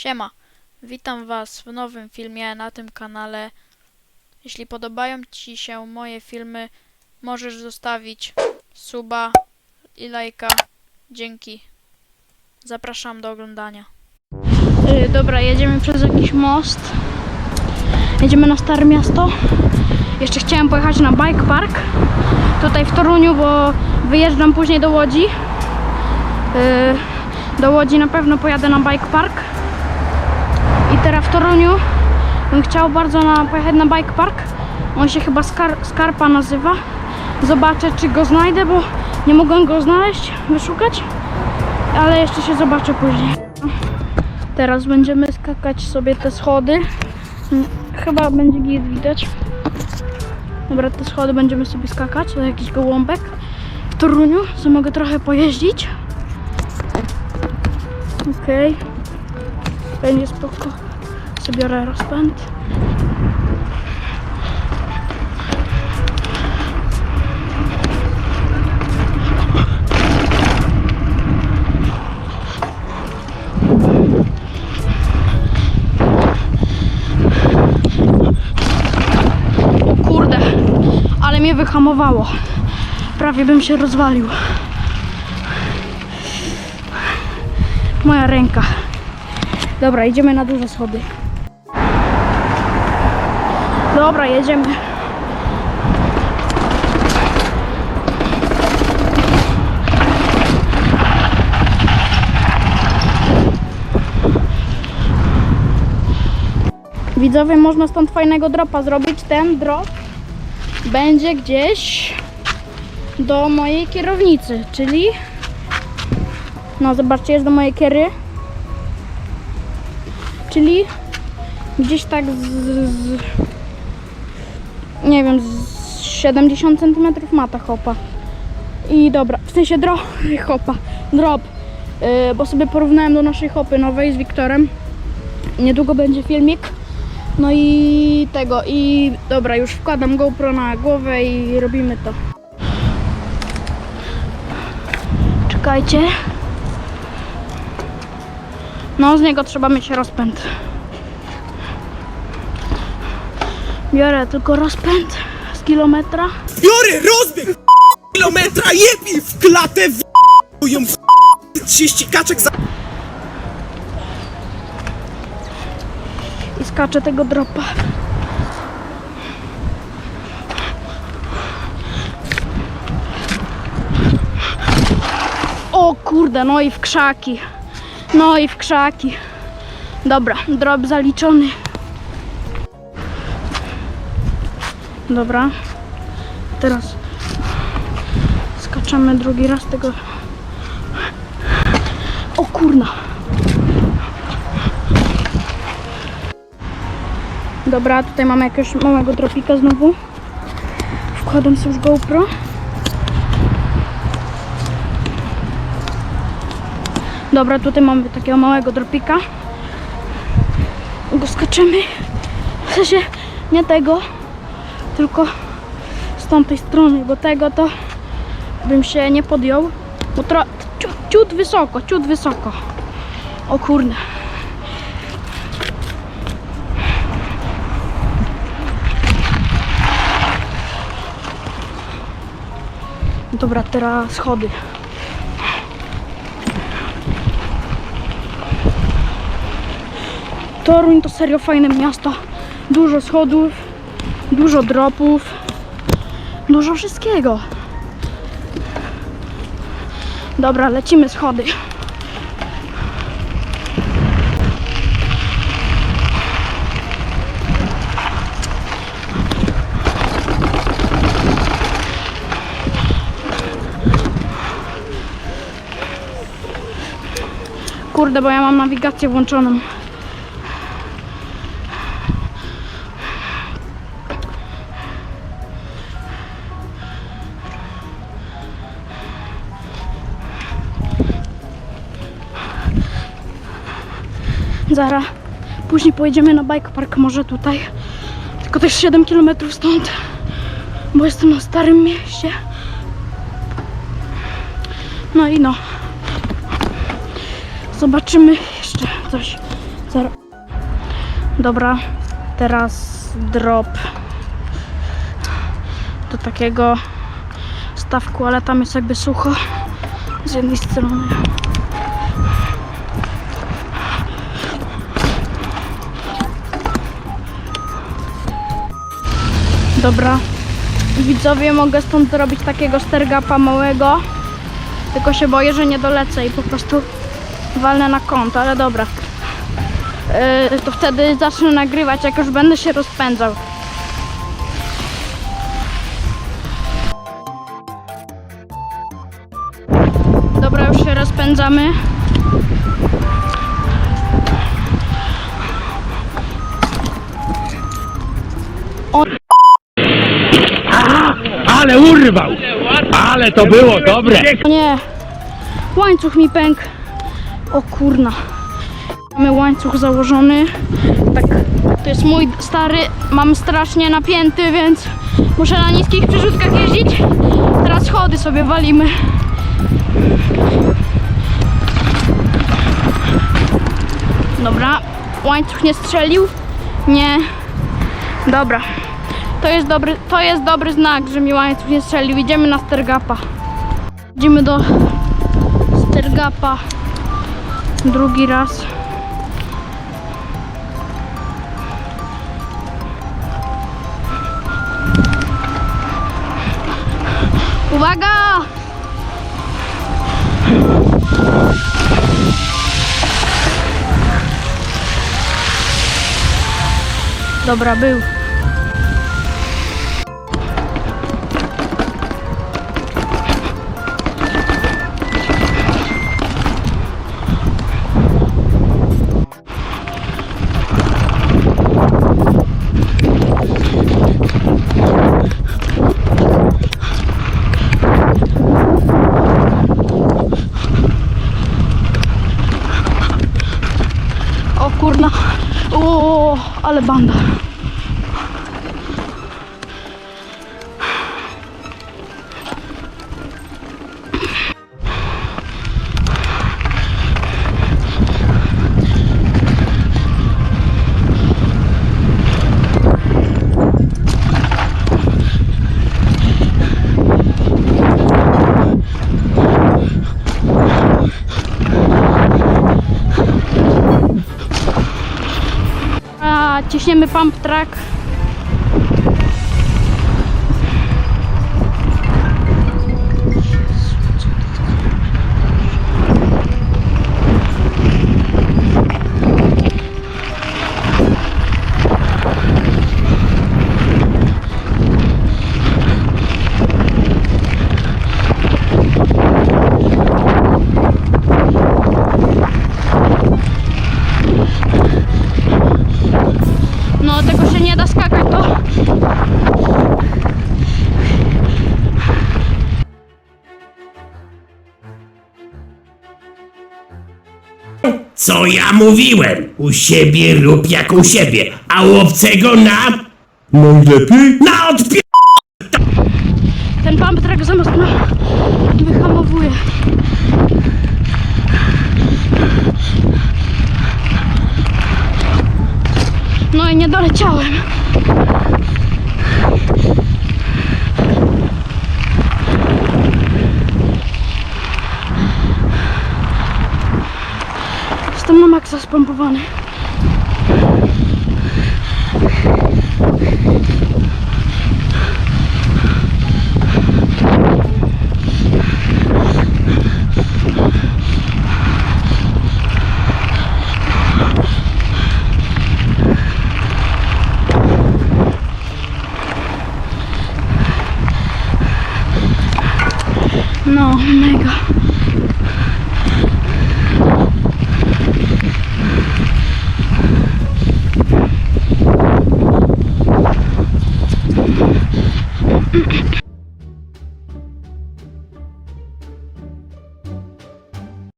Siema, witam Was w nowym filmie na tym kanale. Jeśli podobają Ci się moje filmy, możesz zostawić suba i lajka. Dzięki. Zapraszam do oglądania. Y, dobra, jedziemy przez jakiś most. Jedziemy na Stare Miasto. Jeszcze chciałem pojechać na bike park. Tutaj w Toruniu, bo wyjeżdżam później do Łodzi. Y, do Łodzi na pewno pojadę na bike park. Teraz w Toruniu bym chciał bardzo na, pojechać na bike park. On się chyba Skar Skarpa nazywa. Zobaczę, czy go znajdę, bo nie mogłem go znaleźć, wyszukać. Ale jeszcze się zobaczę później. Teraz będziemy skakać sobie te schody. Mm, Chyba będzie git widać. Dobra, te schody będziemy sobie skakać. To jakiś gołąbek w Toruniu, co mogę trochę pojeździć. Okej. Będzie spoko. Zabiorę rozpęd. Kurde, ale mnie wyhamowało. Prawie bym się rozwalił. Moja ręka. Dobra, idziemy na duże schody. Dobra, jedziemy. Widzowie, można stąd fajnego dropa zrobić. Ten drop będzie gdzieś do mojej kierownicy, czyli no zobaczcie, jest do mojej kiery. Czyli gdzieś tak z, z nie wiem, z 70 cm ma ta chopa. I dobra, w sensie drop, chopa, drop, yy, bo sobie porównałem do naszej chopy nowej z Wiktorem. Niedługo będzie filmik. No i tego, i dobra, już wkładam GoPro na głowę i robimy to. Czekajcie. No, z niego trzeba mieć rozpęd. Biorę tylko rozpęd z kilometra. Biorę rozbieg kilometra, jebie w klatę w ją w 30 kaczek za... i skaczę tego dropa. O kurde, no i w krzaki. No i w krzaki. Dobra, drop zaliczony. Dobra. Teraz skaczemy drugi raz tego. O kurna. Dobra, tutaj mamy jakiegoś małego dropika znowu. Wkładam sobie już GoPro. Dobra, tutaj mamy takiego małego dropika. Go skaczemy. W sensie nie tego, tylko z tamtej strony, bo tego to bym się nie podjął. Bo tro, ciut, ciut wysoko, ciut wysoko. O kurde. Dobra, teraz schody. Toruń to serio fajne miasto. Dużo schodów, dużo dropów, dużo wszystkiego. Dobra, lecimy schody. Kurde, bo ja mam nawigację włączoną. Zara, później pojedziemy na bike park może tutaj. Tylko też 7 km stąd, bo jestem na starym mieście. No i no. Zobaczymy jeszcze coś Zar- Dobra, teraz drop do takiego stawku, ale tam jest jakby sucho z jednej strony. Dobra. Widzowie, mogę stąd zrobić takiego stergapa małego. Tylko się boję, że nie dolecę i po prostu walnę na kąt, ale dobra. Yy, to wtedy zacznę nagrywać, jak już będę się rozpędzał. Dobra, już się rozpędzamy. Ale urwał! Ale to było dobre! Nie! Łańcuch mi pękł. O kurna. Mamy łańcuch założony. Tak, to jest mój stary. Mam strasznie napięty, więc muszę na niskich przerzutkach jeździć. Teraz schody sobie walimy. Dobra, łańcuch nie strzelił. Nie. Dobra. To jest dobry, to jest dobry znak, że mi łańcuch nie strzelił. Idziemy na stergapa. Idziemy do stergapa drugi raz. Uwaga! Dobra, był. Ale banda. Ciśniemy pump track. Co ja mówiłem? U siebie rób jak u siebie, a u obcego na... Najlepiej? Na odpie... ten pump track za mocno wyhamowuje. No i nie doleciałem. Jestem na maksa spompowany. No, mega.